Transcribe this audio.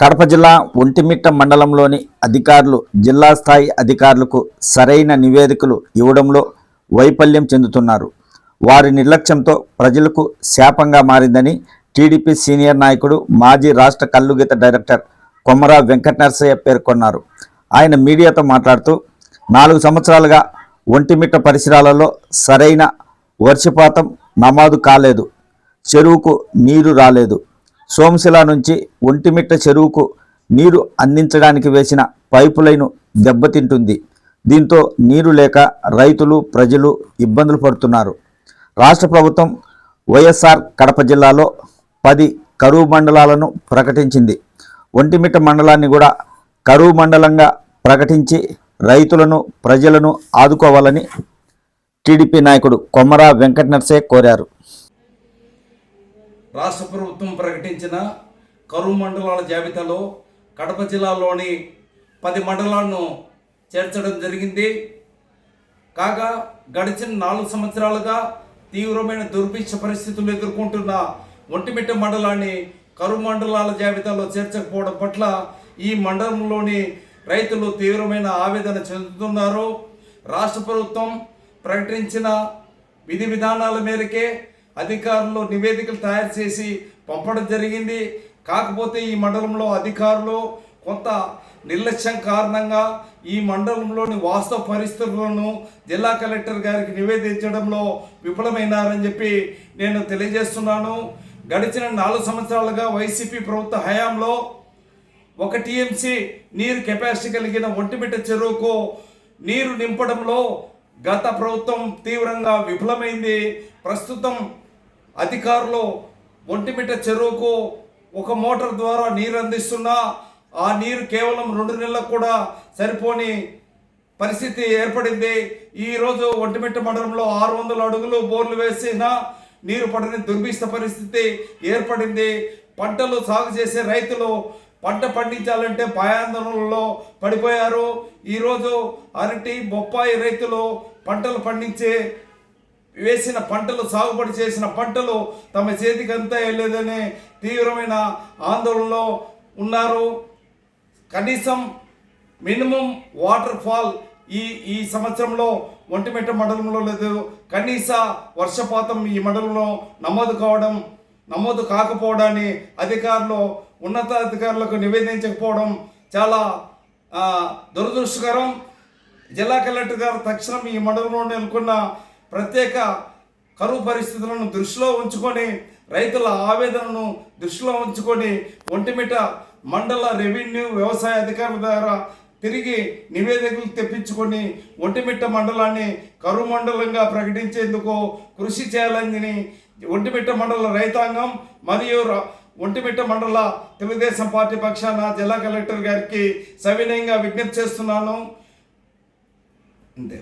కడప జిల్లా ఒంటిమిట్ట మండలంలోని అధికారులు జిల్లా స్థాయి అధికారులకు సరైన నివేదికలు ఇవ్వడంలో వైఫల్యం చెందుతున్నారు. వారి నిర్లక్ష్యంతో ప్రజలకు శాపంగా మారిందని టీడీపీ సీనియర్ నాయకుడు మాజీ రాష్ట్ర కల్లుగీత డైరెక్టర్ కొమరా వెంకట నరసయ్య పేర్కొన్నారు. ఆయన మీడియాతో మాట్లాడుతూ నాలుగు సంవత్సరాలుగా ఒంటిమిట్ట పరిసరాలలో సరైన వర్షపాతం నమోదు కాలేదు. చెరువుకు నీరు రాలేదు. సోమశిల నుంచి ఒంటిమిట్ట చెరువుకు నీరు అందించడానికి వేసిన పైపు లైను దెబ్బతింటుంది. దీంతో నీరు లేక రైతులు ప్రజలు ఇబ్బందులు పడుతున్నారు. రాష్ట్ర ప్రభుత్వం వైఎస్ఆర్ కడప జిల్లాలో పది కరువు మండలాలను ప్రకటించింది. ఒంటిమిట్ట మండలాన్ని కూడా కరువు మండలంగా ప్రకటించి రైతులను ప్రజలను ఆదుకోవాలని టీడీపీ నాయకుడు కొమరా వెంకట నర్సే కోరారు. రాష్ట్ర ప్రభుత్వం ప్రకటించిన కరువు మండలాల జాబితాలో కడప జిల్లాలోని పది మండలాలను చేర్చడం జరిగింది. కాగా గడిచిన నాలుగు సంవత్సరాలుగా తీవ్రమైన దుర్భిక్ష పరిస్థితులు ఎదుర్కొంటున్న ఒంటిమిట్ట మండలాన్ని కరువు మండలాల జాబితాలో చేర్చకపోవడం పట్ల ఈ మండలంలోని రైతులు తీవ్రమైన ఆవేదన చెందుతున్నారు. రాష్ట్ర ప్రభుత్వం ప్రకటించిన విధి విధానాల మేరకే అధికారులు నివేదికలు తయారు చేసి పంపడం జరిగింది. కాకపోతే ఈ మండలంలో అధికారులు కొంత నిర్లక్ష్యం కారణంగా ఈ మండలంలోని వాస్తవ పరిస్థితులను జిల్లా కలెక్టర్ గారికి నివేదించడంలో విఫలమైనారని చెప్పి నేను తెలియజేస్తున్నాను. గడిచిన నాలుగు సంవత్సరాలుగా వైసీపీ ప్రభుత్వ హయాంలో ఒక టీఎంసీ నీరు కెపాసిటీ కలిగిన ఒంటిమిట్ట చెరువుకు నీరు నింపడంలో గత ప్రభుత్వం తీవ్రంగా విఫలమైంది. ప్రస్తుతం అధికారులు ఒంటిమిట్ట చెరువుకు ఒక మోటార్ ద్వారా నీరు అందిస్తున్నా ఆ నీరు కేవలం రెండు నెలలకు కూడా సరిపోని పరిస్థితి ఏర్పడింది. ఈరోజు ఒంటిమిట్ట మండలంలో ఆరు వందల అడుగులు బోర్లు వేసిన నీరు పడని దుర్భిష్ట పరిస్థితి ఏర్పడింది. పంటలు సాగు చేసే రైతులు పంట పండించాలంటే భయాందోళనలో పడిపోయారు. ఈరోజు అరటి బొప్పాయి రైతులు పంటలు పండించే వేసిన పంటలు సాగుబడి చేసిన పంటలు తమ చేతికి అంతా వెళ్ళలేదనే తీవ్రమైన ఆందోళనలో ఉన్నారు. కనీసం మినిమం వాటర్ ఫాల్ ఈ ఈ సంవత్సరంలో ఒంటిమిట్ట మండలంలో లేదు. కనీస వర్షపాతం ఈ మండలంలో నమోదు కావడం నమోదు కాకపోవడాన్ని అధికారులు ఉన్నతాధికారులకు నివేదించకపోవడం చాలా దురదృష్టకరం. జిల్లా కలెక్టర్ గారు తక్షణం ఈ మండలంలో నెలకొన్న ప్రత్యేక కరువు పరిస్థితులను దృష్టిలో ఉంచుకొని రైతుల ఆవేదనను దృష్టిలో ఉంచుకొని ఒంటిమిట మండల రెవెన్యూ వ్యవసాయ అధికారుల ద్వారా తిరిగి నివేదికలు తెప్పించుకొని ఒంటిమిట్ట మండలాన్ని కరువు మండలంగా ప్రకటించేందుకు కృషి చేయాలని ఒంటిమిట్ట మండల రైతాంగం మరియు ఒంటిమిట్ట మండల తెలుగుదేశం పార్టీ పక్షాన జిల్లా కలెక్టర్ గారికి సవినయంగా విజ్ఞప్తి చేస్తున్నాను. అంతే